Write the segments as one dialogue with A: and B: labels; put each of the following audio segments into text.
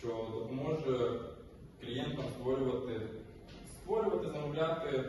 A: що допоможе клієнтам створювати, створювати, замовляти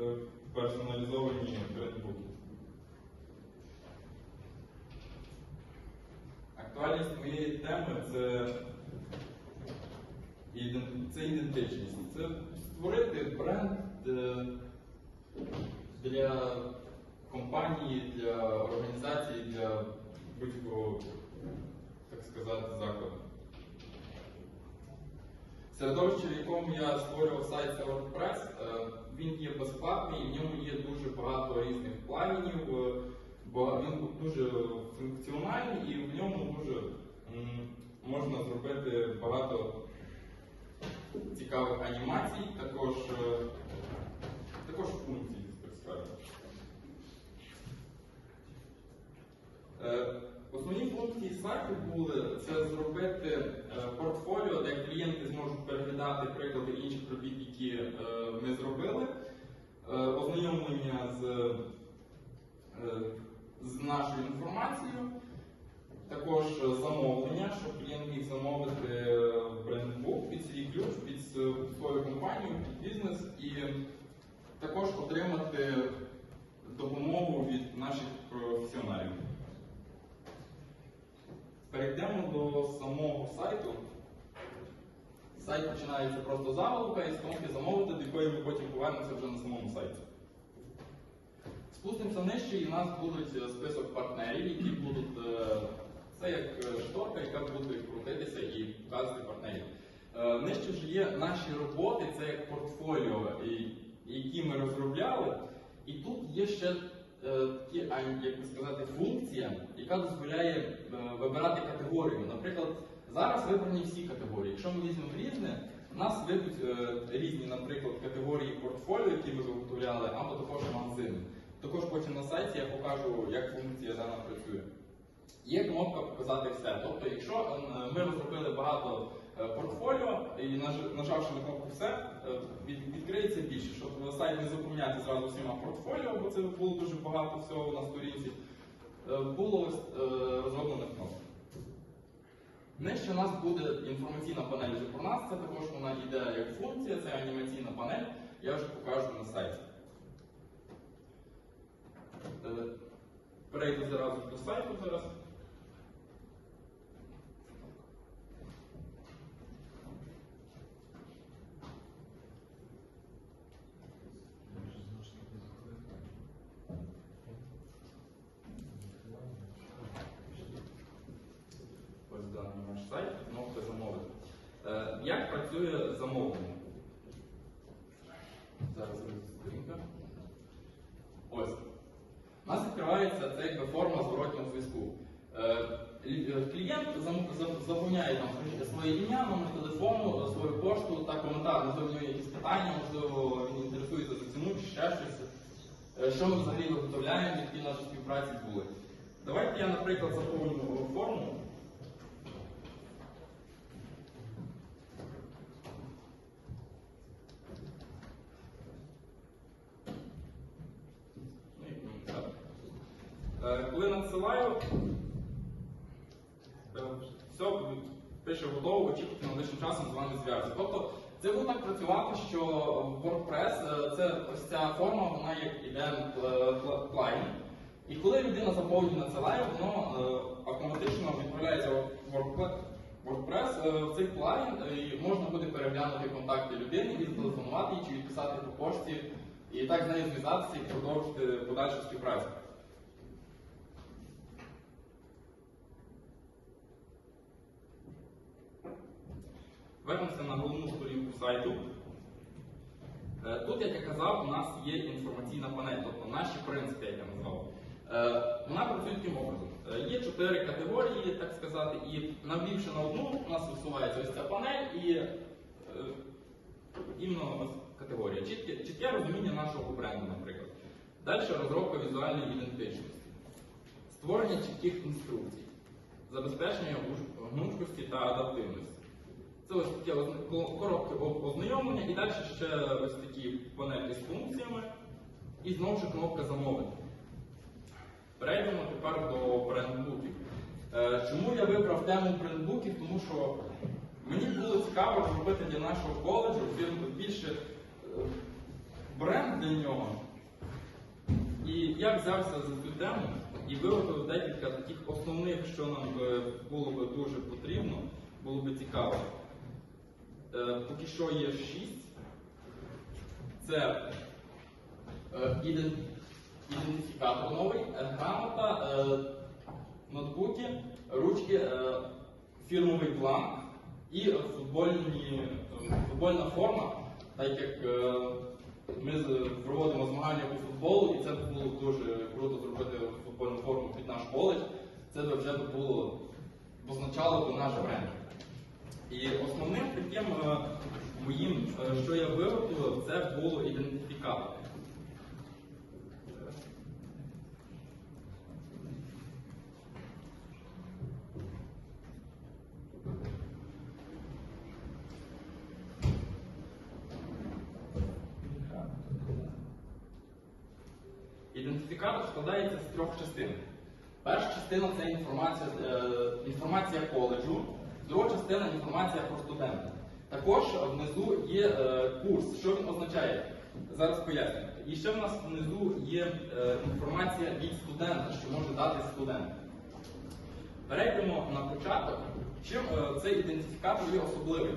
A: е, персоналізовані брендбуки. Актуальність моєї теми це, це ідентичність. Це створити бренд е, для компанії, для організації, для будь-якого, так сказати, закладу. Середовище, в якому я створював сайт WordPress, е, він є безплатний в ньому є дуже багато різних плагінів, е, бо він дуже функціональний і в ньому дуже можна зробити багато цікавих анімацій, також, е, також функцій, так сказати. Основні функції сайту були це зробити е, портфоліо, де клієнти зможуть переглядати приклади інших робіт, які е, ми зробили, е, ознайомлення з, з нашою інформацією, також замовлення, щоб клієнт міг замовити брендбук під свій ключ, під свою компанію, під бізнес і також отримати допомогу від наших професіоналів. Перейдемо до самого сайту. Сайт починається просто заголовка і з кнопки замовити, до якої ми потім повернемося вже на самому сайті. Спустимося нижче і в нас будуть е, список партнерів, які будуть. е, Це як е, шторка, яка буде крутитися і показувати партнерів. Нижче вже є наші роботи, це як портфоліо, які ми розробляли. І тут є ще такі, як би сказати, функція, яка дозволяє е, вибирати категорію. Наприклад, зараз вибрані всі категорії. Якщо ми візьмемо різне, у нас вийдуть е, різні, наприклад, категорії портфоліо, які ми виготовляли, або також магазини. Також потім на сайті я покажу, як функція дана працює. Є кнопка Показати все. Тобто, якщо е, ми розробили багато е, портфоліо і нажавши на кнопку все, е, відкриється більше, щоб сайт не заповняти зразу всіма портфоліо, бо це було дуже багато всього на сторінці. е, Було е, розроблена кнопка. Нижче у нас буде інформаційна панель вже про нас, це також вона йде як функція, це анімаційна панель, я вже покажу на сайті. Е, Перейду зразу до сайту зараз. Ось даний наш сайт, кнопка замовити. Е, Як працює замовлення? Зараз сторінка. Ось. У нас відкривається якби форма зворотнього зв'язку. Е, е, Клієнт заповняє там своє- ім'я, номер телефону, свою пошту та коментар, можливо, якісь питання, можливо, він інтересується за ціну чи ще щось. Е, Що ми взагалі виготовляємо, які наші співпраці були. Давайте я, наприклад, заповню форму. Ну і коментар. Е, Коли надсилаю, е, все пише готово, очікуйте найближчим часом з вами зв'яжеться. Тобто це буде так працювати, що WordPress е, це ось ця форма, вона як іде плагін. І коли людина заповнює надсилає, воно е, автоматично відправляється в WordPress. Е, в цей плагін е, і можна буде переглянути контакти людини і зателефонувати їй чи відписати по пошті, і так з нею зв'язатися і продовжити подальшу співпрацю. Вернемося на головну сторінку сайту. Е, Тут, як я казав, у нас є інформаційна панель, тобто наші принципи, як я назвав. Е, Вона працює таким образом. Е, Є чотири категорії, так сказати, і навівши на одну, у нас висувається ось ця панель і іменно категорія. Чітке, чітке розуміння нашого бренду, наприклад. Далі розробка візуальної ідентичності, створення чітких інструкцій, забезпечення гнучкості та адаптивності. Це таке коротке ознайомлення і далі ще ось такі панельки з функціями. І знову ж кнопка замовити. Перейдемо тепер до брендбуків. Е, Чому я вибрав тему брендбуків? Тому що мені було цікаво зробити для нашого коледжу більше е, бренд для нього. І я взявся за цю тему і виготовив декілька таких основних, що нам було би дуже потрібно, було би цікаво. Е, Поки що є шість. Це е, ідентифікатор новий, е, грамота, ноутбуки, ручки, фірмовий бланк і футбольні, футбольна форма, так як ми проводимо змагання по футболу, і це було дуже круто зробити футбольну форму під наш коледж. Це вже було позначало наш бренд. І основним таким е, моїм, е, що я виготовив, це було ідентифікатор. Ідентифікатор складається з трьох частин. Перша частина це інформація, е, інформація коледжу, друга частина інформація про студента. Також внизу є е, курс. Що він означає? Зараз поясню. І ще в нас внизу є е, інформація від студента, що може дати студент. Перейдемо на початок. Чим е, цей ідентифікатор є особливий?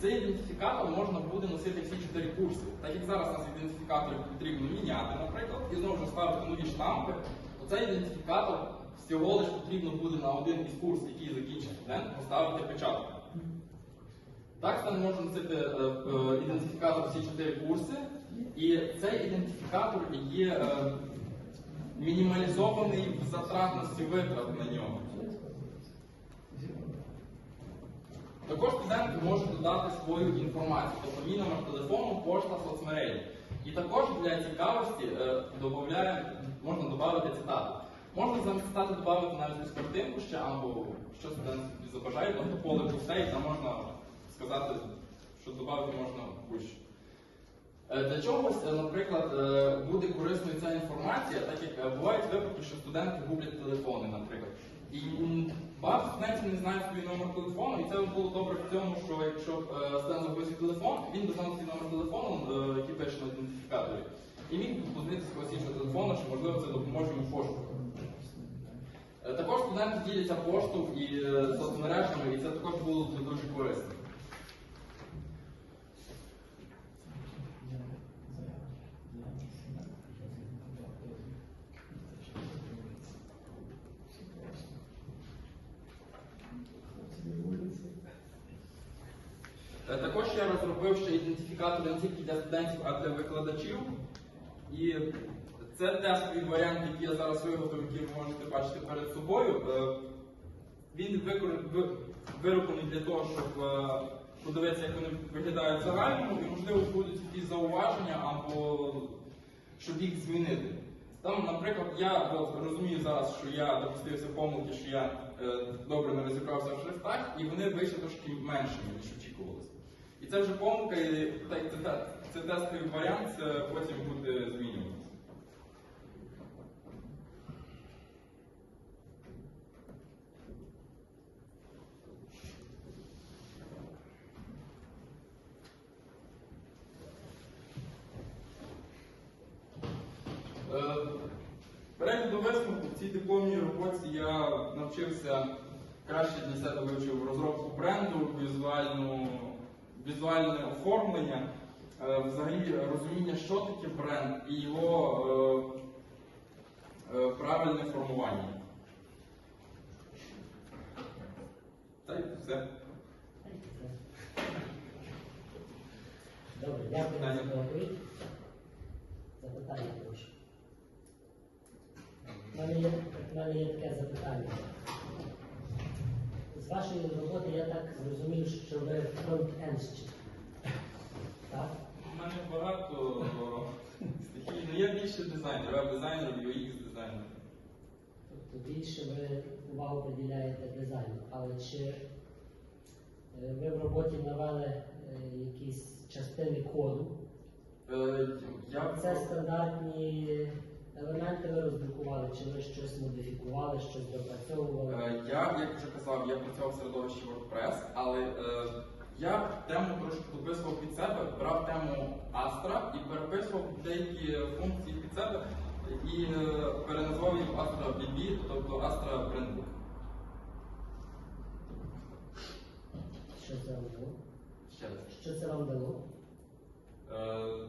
A: Цей ідентифікатор можна буде носити всі чотири курси. Так як зараз у нас ідентифікатори потрібно міняти, наприклад, і знову ж ставити нові штампи, то цей ідентифікатор всього лиш потрібно буде на один із курсів, який закінчить студент, поставити печатку. Так стане можна носити е, е, ідентифікатор всі чотири курси, і цей ідентифікатор є е, мінімалізований в затратності витрат на нього. Також студент може додати свою інформацію, тобто мій номер телефону, пошта, соцмережі. І також для цікавості можна додати цитату. Можна замість додати навіть якусь картинку ще або що студент забажає, тобто поле пусте, і там можна сказати, що додати можна будь-що. Е, Для чогось, е, наприклад, е, буде корисною ця інформація, так як бувають випадки, що студенти гублять телефони, наприклад. І багато студентів не знають свій номер телефону, і це було добре в цьому, що якщо студент свій телефон, він дознав свій номер телефону, який пише на ідентифікаторі, і міг позвонити з іншого телефону, що можливо це допоможе йому пошуку. Е, Також студенти діляться пошту і е, соцмережами, і це також було дуже корисно. Е, Також я розробив ще ідентифікатор не тільки для студентів, а для викладачів. І це тестовий варіант, який я зараз виготовив, який ви можете бачити перед собою. Е, Він вироблений для того, щоб е, подивитися, як вони виглядають загальному, і можливо будуть якісь зауваження або щоб їх змінити. Там, наприклад, я розумію зараз, що я допустився помилки, що я е, добре не розібрався в шрифтах, і вони вийшли трошки меншими, ніж очікувалося. І це вже помилка, і це, тестовий варіант, це потім буде змінюватися. Е, Перейду до висновку. В цій дипломній роботі я навчився краще для себе вивчив розробку бренду, візуальну, візуальне оформлення, е, взагалі розуміння, що таке бренд і його е, е, правильне формування. Та й все.
B: Добре, дякую за доповідь. Запитання прошу. У мене є, в мене є таке запитання. З вашої роботи я так зрозумів, що ви фронт-енщик. Так?
A: У мене багато стихій. Ну, я більше дизайнер, веб-дизайнер, UX дизайнер.
B: то більше ви увагу приділяєте дизайну. Але чи е, ви в роботі навели е, якісь частини коду?
A: Е, Я
B: Це стандартні елементи ви роздрукували, чи ви щось модифікували, щось допрацьовували?
A: Е, Я, як вже казав, я працював в середовищі WordPress, але е, я тему трошки дописував під себе, брав тему Astra і переписував деякі функції під себе і е, переназвав їх Astra BB, тобто Astra Brand Book.
B: Що це вам дало?
A: Ще раз.
B: Що це вам дало?
A: Е,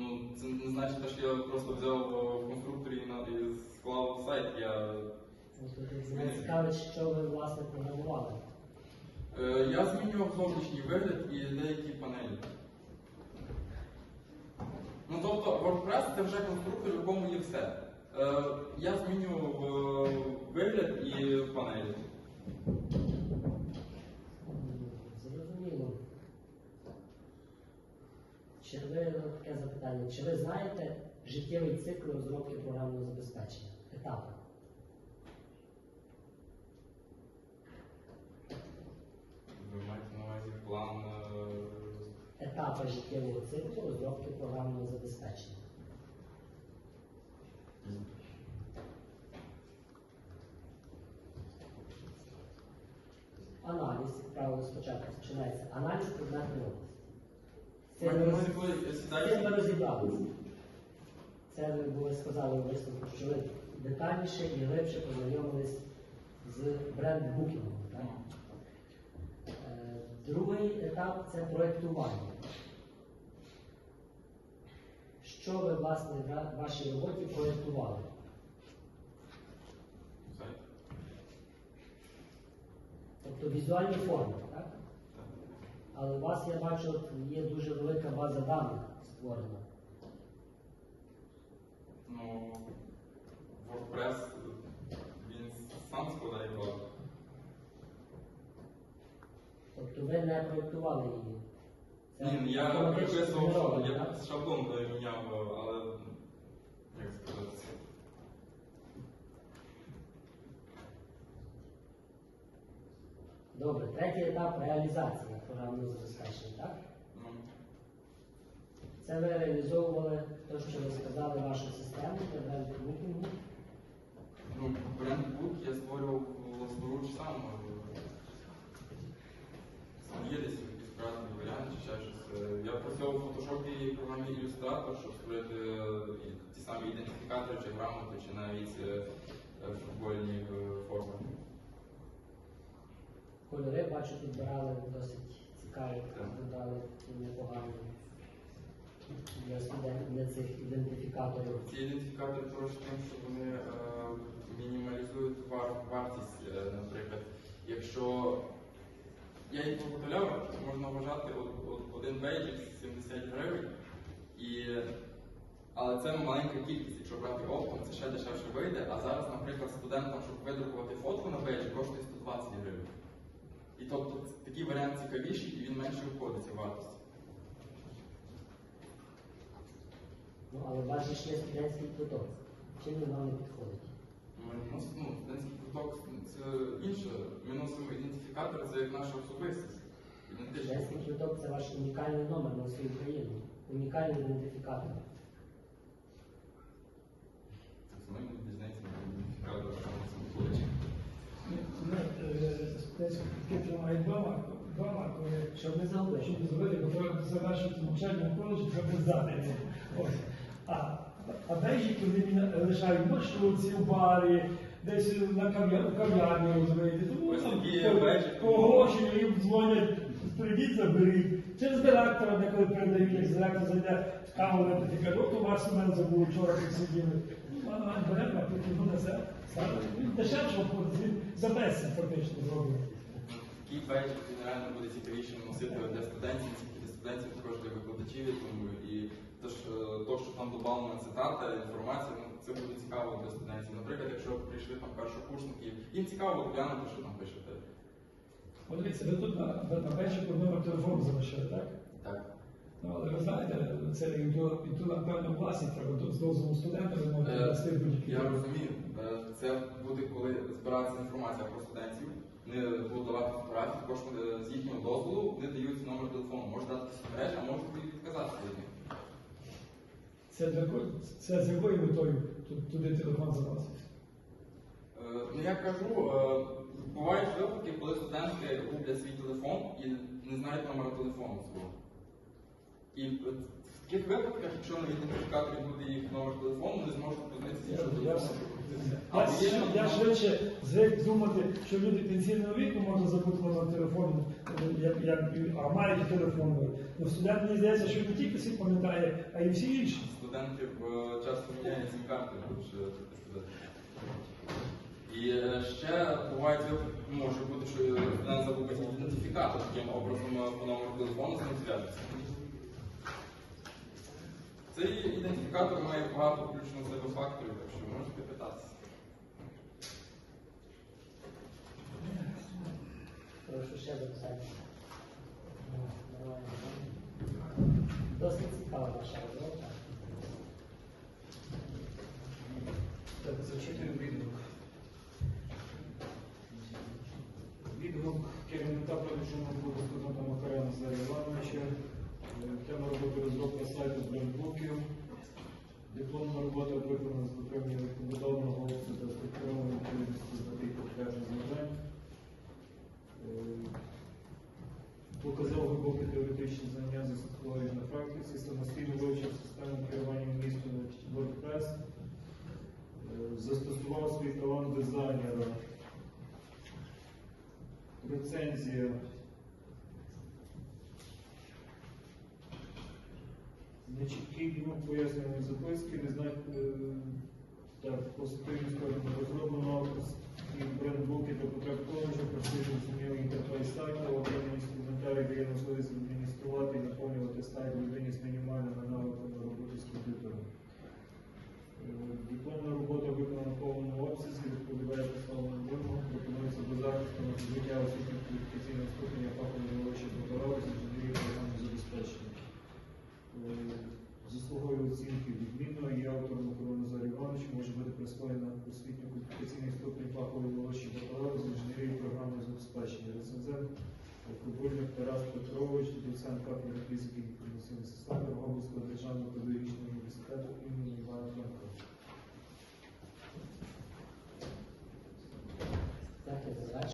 A: ну, це не значить, що я просто взяв е, в конструкторі і склав сайт. Я,
B: Ну, Мене цікавить, що ви власне програмували.
A: е, я змінював зовнішній вигляд і деякі панелі. Ну тобто WordPress це вже конструктор, в якому є все. Е, я змінював е, вигляд і панелі.
B: М, Зрозуміло. Чи ви ну, таке запитання? Чи ви знаєте життєвий цикл розробки програмного забезпечення? Етапи?
A: Ви маєте на увазі план. е,
B: Етапи життєвого циклу розробки програмного забезпечення. Аналіз, правило, спочатку починається. Аналіз предметної області.
A: Сідаєте?
B: ми розібралися. Це ви були сказали у висновку, що ви детальніше і глибше познайомились з бренд-букінгом. Е, Другий етап це проєктування. Що ви, власне, в вашій роботі проєктували? Тобто візуальні форми, так? Але у вас, я бачу, є дуже велика база даних створена.
A: Ну, WordPress він сам складає код.
B: Тобто ви не проєктували її. Це
A: Ні, ну, я
B: автоматично
A: приписував,
B: генеровано,
A: я
B: так?
A: шаблон міняв, але як сказати?
B: Добре, третій етап реалізації програмного забезпечення, так?
A: Ну,
B: Це ви реалізовували те, що ви сказали, вашу систему для бренд-букінгу.
A: ну, брендбук я створював власноруч сам. Сам є десь якийсь кратний варіант чи ще щось. Е, Я працював в фотошопі і програмі Illustrator, щоб створити е, ті самі ідентифікатори, чи грамоти, чи навіть е, футбольні форми.
B: Кольори, бачу, підбирали досить такі непогані для студентів, для цих ідентифікаторів.
A: Ці ідентифікатори хороші тим, що вони е, мінімалізують вар- вартість. Е, наприклад, якщо я їх виготовляв, можна вважати от- от- один бейджик 70 гривень, і, але це маленька кількість. Якщо брати оптом, це ще дешевше вийде. А зараз, наприклад, студентам, щоб видрукувати фотку на бейджі, коштує 120 гривень. І тобто такий варіант цікавіший і він менше обходиться вартості.
B: Ну, але бачиш, є студентський квиток. Чим він вам не підходить?
A: Ну, студентський квиток це інше. Ми носимо ідентифікатор, це як наша особистість.
B: Студентський квиток це ваш унікальний номер на всю Україну. Унікальний ідентифікатор.
A: Так
C: Скільки має два марки, два марки,
B: Щоб не загубити.
C: щоб не зробити, бо треба завершити навчання в коледжі, треба здати. Ось. А, а бейджики вони лишають в маршрутці, у барі, десь на кав'ярні розумієте. Тому
A: Ось
C: там
A: такі
C: по-
A: бейджики.
C: по оголошенню їм дзвонять, прийдіть, заберіть. Через директора, деколи передають, як директор зайде в каже, от у вас у мене забув, вчора тут сиділи. Ну, а беремо, а потім буде це. Він дешевше він за безцінь фактично зробив.
A: Такий бейджик генерально буде цікавіше носити для студентів, для студентів, також для викладачів. я думаю. І то, що там додана цитата, інформація, ну, це буде цікаво для студентів. Наприклад, якщо прийшли там першокурсники, їм цікаво глянути, що там пишете.
C: От дивіться, ви тут на, печику номер телефону залишили, так? Ну, але ви знаєте, це і і напевно, власні треба з дозволу студента ви можете
A: Е,
C: дасти будь-які.
A: Я розумію, е, це буде коли збирається інформація про студентів, вони будуть давати фотографії, також е, з їхнього дозволу вони дають номер телефону. Може дати мережі, а можуть і відказати від них.
C: Це, для це з якою метою туди телефон?
A: Е, Ну я кажу, бувають випадки, коли студенти гублять свій телефон і не знають номера телефону свого. І в таких випадках, якщо на ідентифікаторі буде їх номер телефону, вони зможуть позвонити з
C: Я,
A: іншого
C: я, я, я, швидше звик думати, що люди пенсійного віку можуть забути номер телефону, як, як, а мають телефон. Ну, студент мені здається, що не тільки всі пам'ятає, а й всі інші.
A: Студентів е, часто міняють сім-карти, сказати. І е, ще бувають може бути, що студент забув ідентифікатор таким образом е, по номеру телефону з ним зв'яжеться. Цей ідентифікатор має багато включно себе факторів, так що можете питатися.
B: Прошу ще записати. Ну,
D: пояснювані записки, не знаю, е, так, позитивні сторони розроблено і брендбуки та потреб коледжу, простий зрозумілий інтерфейс сайту, окремий інструментарій дає можливість адмініструвати і наповнювати сайт людині з мінімальними